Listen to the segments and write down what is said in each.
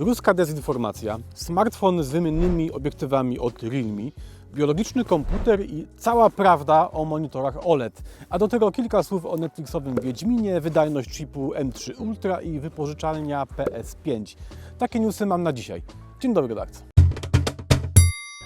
Ruska dezinformacja, smartfon z wymiennymi obiektywami od Realme, biologiczny komputer i cała prawda o monitorach OLED. A do tego kilka słów o Netflixowym Wiedźminie, wydajność chipu M3 Ultra i wypożyczalnia PS5. Takie newsy mam na dzisiaj. Dzień dobry redakcja.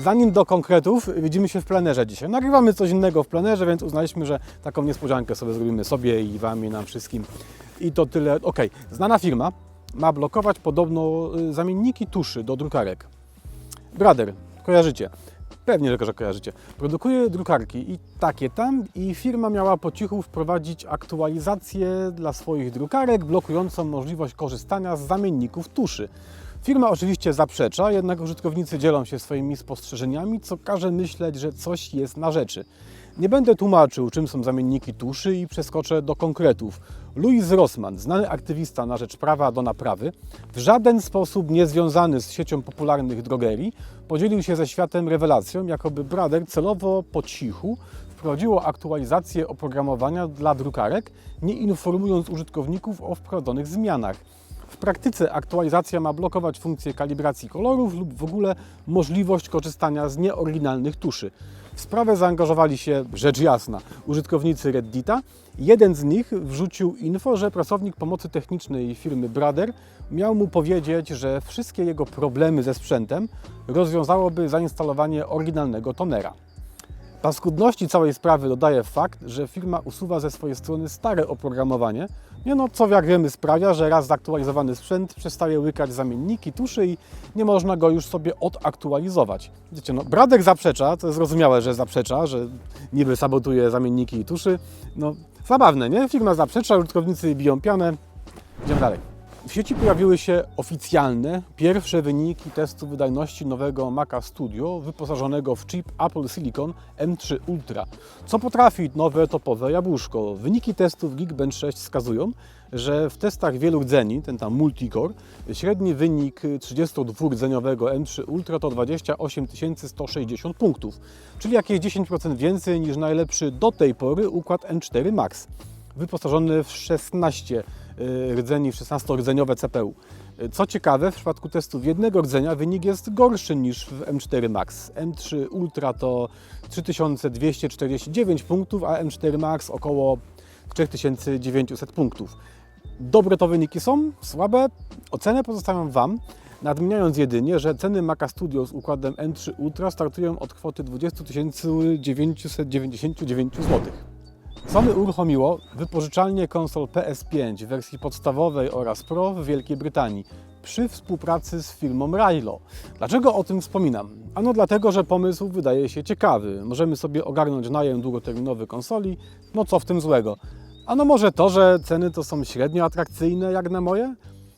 Zanim do konkretów, widzimy się w plenerze dzisiaj. Nagrywamy coś innego w plenerze, więc uznaliśmy, że taką niespodziankę sobie zrobimy sobie i Wam i nam wszystkim. I to tyle. Ok, znana firma ma blokować podobno y, zamienniki tuszy do drukarek. Brother, kojarzycie? Pewnie, że kojarzycie. Produkuje drukarki i takie tam i firma miała po cichu wprowadzić aktualizację dla swoich drukarek blokującą możliwość korzystania z zamienników tuszy. Firma oczywiście zaprzecza, jednak użytkownicy dzielą się swoimi spostrzeżeniami, co każe myśleć, że coś jest na rzeczy. Nie będę tłumaczył, czym są zamienniki tuszy i przeskoczę do konkretów. Louis Rossmann, znany aktywista na rzecz prawa do naprawy, w żaden sposób nie związany z siecią popularnych drogerii, podzielił się ze światem rewelacją, jakoby Brother celowo po cichu wprowadziło aktualizację oprogramowania dla drukarek, nie informując użytkowników o wprowadzonych zmianach. W praktyce aktualizacja ma blokować funkcję kalibracji kolorów lub w ogóle możliwość korzystania z nieoryginalnych tuszy. W sprawę zaangażowali się, rzecz jasna, użytkownicy Reddita. Jeden z nich wrzucił info, że pracownik pomocy technicznej firmy Brother miał mu powiedzieć, że wszystkie jego problemy ze sprzętem rozwiązałoby zainstalowanie oryginalnego tonera. Paskudności całej sprawy dodaje fakt, że firma usuwa ze swojej strony stare oprogramowanie, nie no, co jak wiemy sprawia, że raz zaktualizowany sprzęt przestaje łykać zamienniki tuszy i nie można go już sobie odaktualizować. Wiecie, no, Bradek zaprzecza, to jest zrozumiałe, że zaprzecza, że niby sabotuje zamienniki i tuszy. No, zabawne, nie? Firma zaprzecza, użytkownicy biją pianę. Idziemy dalej. W sieci pojawiły się oficjalne, pierwsze wyniki testu wydajności nowego Maca Studio wyposażonego w chip Apple Silicon M3 Ultra. Co potrafi nowe topowe jabłuszko? Wyniki testów Geekbench 6 wskazują, że w testach wielu rdzeni, ten tam multicore, średni wynik 32-rdzeniowego M3 Ultra to 28 160 punktów, czyli jakieś 10% więcej niż najlepszy do tej pory układ M4 Max wyposażony w 16 y, rdzeni, w 16-rdzeniowe CPU. Y, Co ciekawe, w przypadku testów jednego rdzenia wynik jest gorszy niż w M4 Max. M3 Ultra to 3249 punktów, a M4 Max około 3900 punktów. Dobre to wyniki są, słabe. Ocenę pozostawiam Wam, nadmieniając jedynie, że ceny Maca Studio z układem M3 Ultra startują od kwoty 20 999 zł. Sony uruchomiło wypożyczalnię konsol PS5 w wersji podstawowej oraz Pro w Wielkiej Brytanii przy współpracy z firmą Railo. Dlaczego o tym wspominam? Ano dlatego, że pomysł wydaje się ciekawy. Możemy sobie ogarnąć najem długoterminowy konsoli, no co w tym złego? Ano może to, że ceny to są średnio atrakcyjne jak na moje?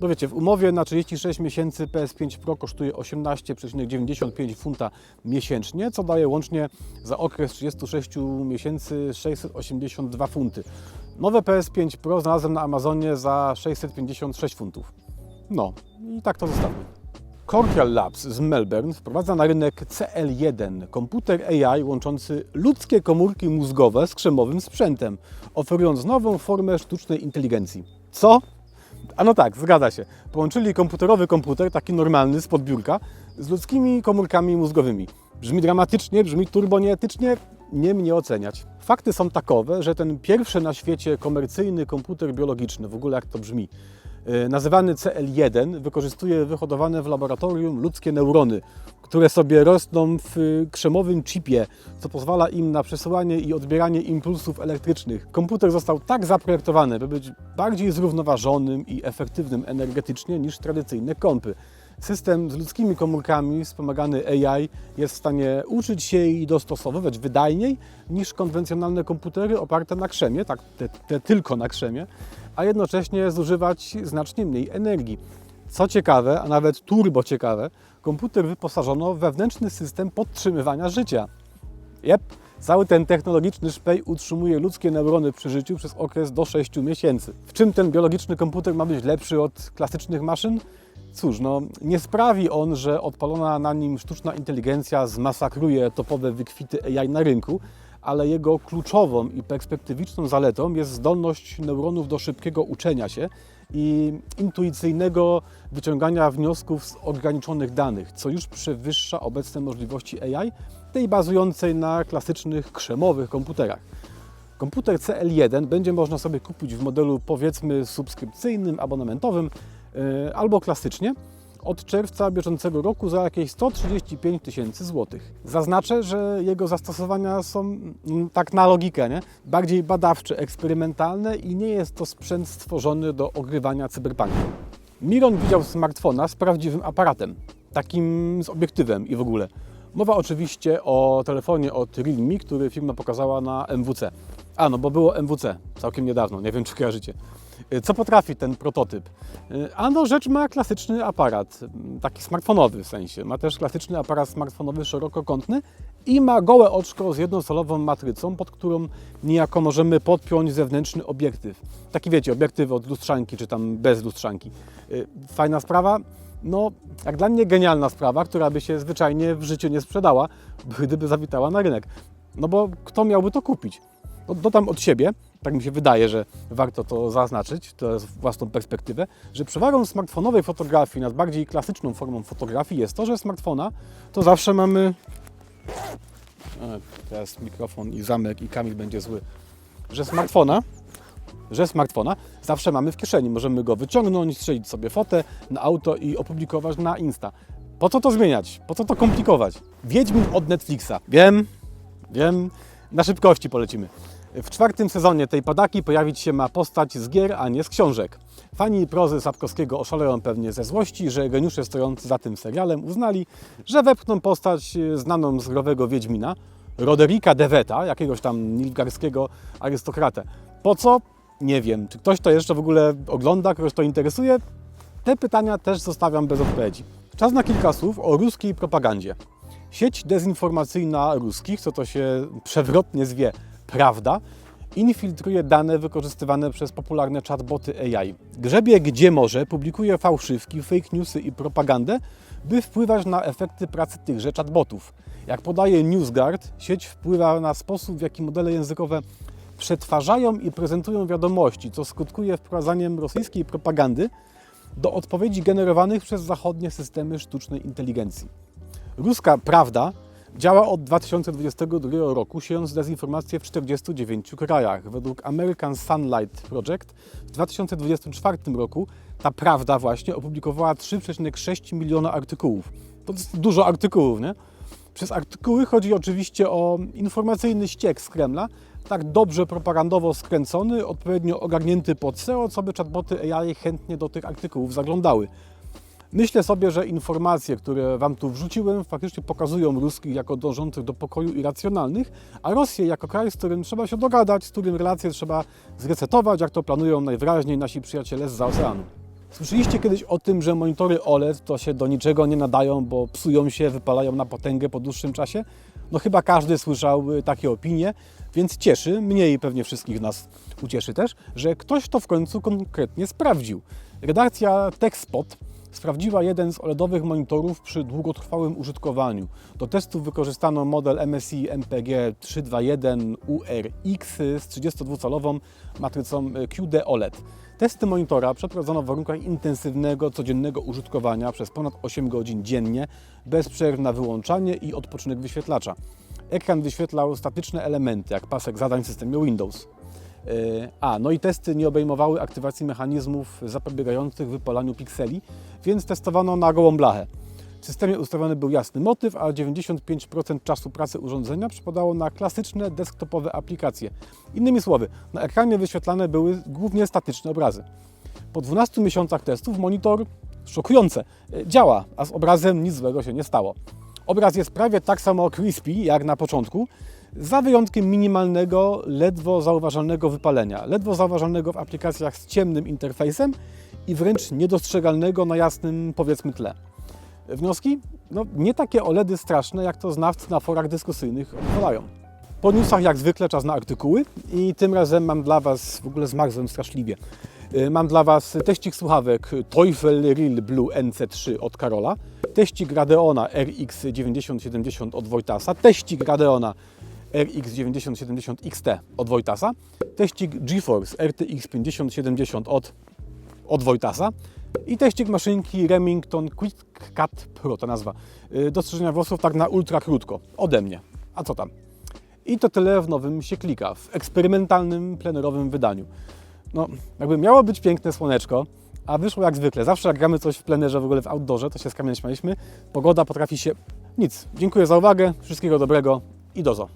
No wiecie, w umowie na 36 miesięcy PS5 Pro kosztuje 18,95 funta miesięcznie, co daje łącznie za okres 36 miesięcy 682 funty. Nowe PS5 Pro znalazłem na Amazonie za 656 funtów. No i tak to zostawmy. Cortial Labs z Melbourne wprowadza na rynek CL1, komputer AI łączący ludzkie komórki mózgowe z krzemowym sprzętem, oferując nową formę sztucznej inteligencji. Co? A no tak, zgadza się. Połączyli komputerowy komputer, taki normalny, spod biurka, z ludzkimi komórkami mózgowymi. Brzmi dramatycznie, brzmi turbonieetycznie, nie mnie oceniać. Fakty są takowe, że ten pierwszy na świecie komercyjny komputer biologiczny, w ogóle jak to brzmi, nazywany CL1, wykorzystuje wyhodowane w laboratorium ludzkie neurony, które sobie rosną w krzemowym chipie, co pozwala im na przesyłanie i odbieranie impulsów elektrycznych. Komputer został tak zaprojektowany, by być bardziej zrównoważonym i efektywnym energetycznie niż tradycyjne kompy. System z ludzkimi komórkami wspomagany AI jest w stanie uczyć się i dostosowywać wydajniej niż konwencjonalne komputery oparte na krzemie, tak te, te tylko na krzemie, a jednocześnie zużywać znacznie mniej energii. Co ciekawe, a nawet turbo ciekawe, komputer wyposażono w wewnętrzny system podtrzymywania życia. Jep, cały ten technologiczny szpej utrzymuje ludzkie neurony przy życiu przez okres do 6 miesięcy. W czym ten biologiczny komputer ma być lepszy od klasycznych maszyn? Cóż, no nie sprawi on, że odpalona na nim sztuczna inteligencja zmasakruje topowe wykwity AI na rynku, ale jego kluczową i perspektywiczną zaletą jest zdolność neuronów do szybkiego uczenia się i intuicyjnego wyciągania wniosków z ograniczonych danych, co już przewyższa obecne możliwości AI, tej bazującej na klasycznych krzemowych komputerach. Komputer CL1 będzie można sobie kupić w modelu powiedzmy subskrypcyjnym, abonamentowym albo klasycznie od czerwca bieżącego roku za jakieś 135 tysięcy złotych. Zaznaczę, że jego zastosowania są mm, tak na logikę, nie? bardziej badawcze, eksperymentalne i nie jest to sprzęt stworzony do ogrywania cyberpunku. Miron widział smartfona z prawdziwym aparatem, takim z obiektywem i w ogóle. Mowa oczywiście o telefonie od Realme, który firma pokazała na MWC. A, no bo było MWC całkiem niedawno, nie wiem czy kojarzycie. Y, Co potrafi ten prototyp? Y, Ano rzecz ma klasyczny aparat, y, taki smartfonowy w sensie. Ma też klasyczny aparat smartfonowy szerokokątny i ma gołe oczko z jednocelową matrycą, pod którą niejako możemy podpiąć zewnętrzny obiektyw. Taki wiecie, obiektyw od lustrzanki, czy tam bez lustrzanki. Fajna sprawa? No, jak dla mnie genialna sprawa, która by się zwyczajnie w życiu nie sprzedała, gdyby zawitała na rynek. No bo kto miałby to kupić? No, dodam od siebie, tak mi się wydaje, że warto to zaznaczyć, to jest własną perspektywę, że przewagą smartfonowej fotografii nad bardziej klasyczną formą fotografii jest to, że smartfona to zawsze mamy... Teraz mikrofon i zamek i Kamil będzie zły. Że smartfona że smartfona zawsze mamy w kieszeni. Możemy go wyciągnąć, strzelić sobie fotę na auto i opublikować na Insta. Po co to zmieniać? Po co to komplikować? Wiedźmin od Netflixa. Wiem, wiem, na szybkości polecimy. W czwartym sezonie tej padaki pojawić się ma postać z gier, a nie z książek. Fani prozy Sapkowskiego oszaleją pewnie ze złości, że geniusze stojący za tym serialem uznali, że wepchną postać e, znaną z growego Wiedźmina, Roderika Deveta, jakiegoś tam nilfgaardzkiego arystokratę. Po co? Nie wiem. Czy ktoś to jeszcze w ogóle ogląda, kogoś to interesuje? Te pytania też zostawiam bez odpowiedzi. Czas na kilka słów o ruskiej propagandzie. Sieć dezinformacyjna ruskich, co to się przewrotnie zwie prawda, infiltruje dane wykorzystywane przez popularne chatboty AI. Grzebie gdzie może, publikuje fałszywki, fake newsy i propagandę, by wpływać na efekty pracy tychże chatbotów. Jak podaje NewsGuard, sieć wpływa na sposób, w jaki modele językowe przetwarzają i prezentują wiadomości, co skutkuje wprowadzaniem rosyjskiej propagandy do odpowiedzi generowanych przez zachodnie systemy sztucznej inteligencji. Ruska prawda działa od 2022 roku, siejąc dezinformację w 49 krajach. Według American Sunlight Project w 2024 roku ta prawda właśnie opublikowała 3,6 miliona artykułów. To jest dużo artykułów, nie? Przez artykuły chodzi oczywiście o informacyjny ściek z Kremla, tak dobrze propagandowo skręcony, odpowiednio ogarnięty pod SEO, co by chatboty AI chętnie do tych artykułów zaglądały. Myślę sobie, że informacje, które Wam tu wrzuciłem, faktycznie pokazują ruskich jako dążących do pokoju i racjonalnych, a Rosję jako kraj, z którym trzeba się dogadać, z którym relacje trzeba zresetować, jak to planują najwyraźniej nasi przyjaciele z oceanu. Słyszeliście kiedyś o tym, że monitory OLED to się do niczego nie nadają, bo psują się, wypalają na potęgę po dłuższym czasie? No chyba każdy słyszał y, takie opinie, więc cieszy, mnie i pewnie wszystkich nas ucieszy też, że ktoś to w końcu konkretnie sprawdził. Redakcja TechSpot sprawdziła jeden z OLEDowych monitorów przy długotrwałym użytkowaniu. Do testów wykorzystano model MSI MPG 321 URX z 32-calową matrycą QD OLED. Testy monitora przeprowadzono w warunkach intensywnego, codziennego użytkowania przez ponad 8 godzin dziennie, bez przerw na wyłączanie i odpoczynek wyświetlacza. Ekran wyświetlał statyczne elementy, jak pasek zadań w systemie Windows. Yy, A, no i testy nie obejmowały aktywacji mechanizmów zapobiegających wypalaniu pikseli, więc testowano na gołą blachę. W systemie ustawiony był jasny motyw, a 95% czasu pracy urządzenia przypadało na klasyczne desktopowe aplikacje. Innymi słowy, na ekranie wyświetlane były głównie statyczne obrazy. Po 12 miesiącach testów monitor, szokujące, yy, działa, a z obrazem nic złego się nie stało. Obraz jest prawie tak samo crispy jak na początku, za wyjątkiem minimalnego, ledwo zauważalnego wypalenia. Ledwo zauważalnego w aplikacjach z ciemnym interfejsem i wręcz niedostrzegalnego na jasnym, powiedzmy, tle. Wnioski? No, nie takie OLEDy straszne, jak to znawcy na forach dyskusyjnych odwalają. Po newsach jak zwykle czas na artykuły i tym razem mam dla Was, w ogóle zmarzłem straszliwie, Y, mam dla Was teścik słuchawek Teufel Real Blue NC3 od Karola, teścik Radeona RX 9070 od Wojtasa, teścik Radeona RX 9070 XT od Wojtasa, teścik GeForce RTX 5070 od od Wojtasa i teścik maszynki Remington Quick Cut Pro, ta nazwa, yy, do strzyżenia włosów tak na ultra krótko, ode mnie. A co tam? I to tyle w nowym się klika, w eksperymentalnym, plenerowym wydaniu. No, jakby miało być piękne słoneczko, a wyszło jak zwykle. Zawsze jak gramy coś w plenerze, w ogóle w outdoorze, to się z kamienia. Pogoda potrafi się... Nic. Dziękuję za uwagę, wszystkiego dobrego i dozo.